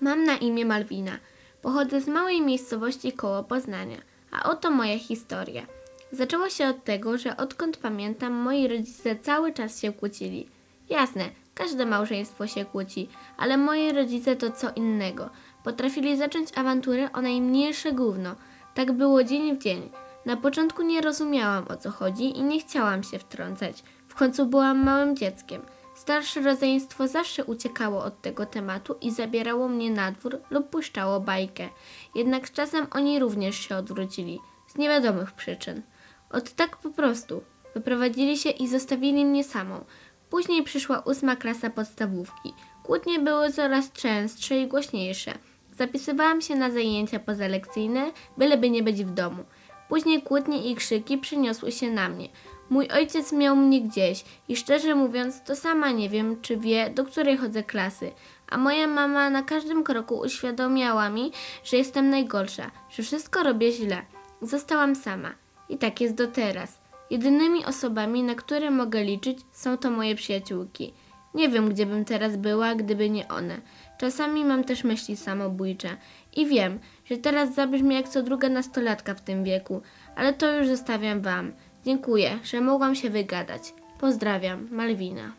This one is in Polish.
Mam na imię Malwina. Pochodzę z małej miejscowości koło Poznania, a oto moja historia. Zaczęło się od tego, że odkąd pamiętam, moi rodzice cały czas się kłócili. Jasne, każde małżeństwo się kłóci, ale moi rodzice to co innego. Potrafili zacząć awanturę o najmniejsze gówno. Tak było dzień w dzień. Na początku nie rozumiałam o co chodzi i nie chciałam się wtrącać. W końcu byłam małym dzieckiem. Starsze rodzeństwo zawsze uciekało od tego tematu i zabierało mnie na dwór lub puszczało bajkę. Jednak z czasem oni również się odwrócili, z niewiadomych przyczyn. Od tak po prostu. Wyprowadzili się i zostawili mnie samą. Później przyszła ósma klasa podstawówki. Kłótnie były coraz częstsze i głośniejsze. Zapisywałam się na zajęcia pozalekcyjne, byleby nie być w domu. Później kłótnie i krzyki przeniosły się na mnie. Mój ojciec miał mnie gdzieś i szczerze mówiąc, to sama nie wiem, czy wie, do której chodzę klasy. A moja mama na każdym kroku uświadamiała mi, że jestem najgorsza, że wszystko robię źle. Zostałam sama. I tak jest do teraz. Jedynymi osobami, na które mogę liczyć, są to moje przyjaciółki. Nie wiem, gdzie bym teraz była, gdyby nie one. Czasami mam też myśli samobójcze. I wiem, że teraz zabrzmi jak co druga nastolatka w tym wieku, ale to już zostawiam wam. Dziękuję, że mogłam się wygadać. Pozdrawiam, Malwina.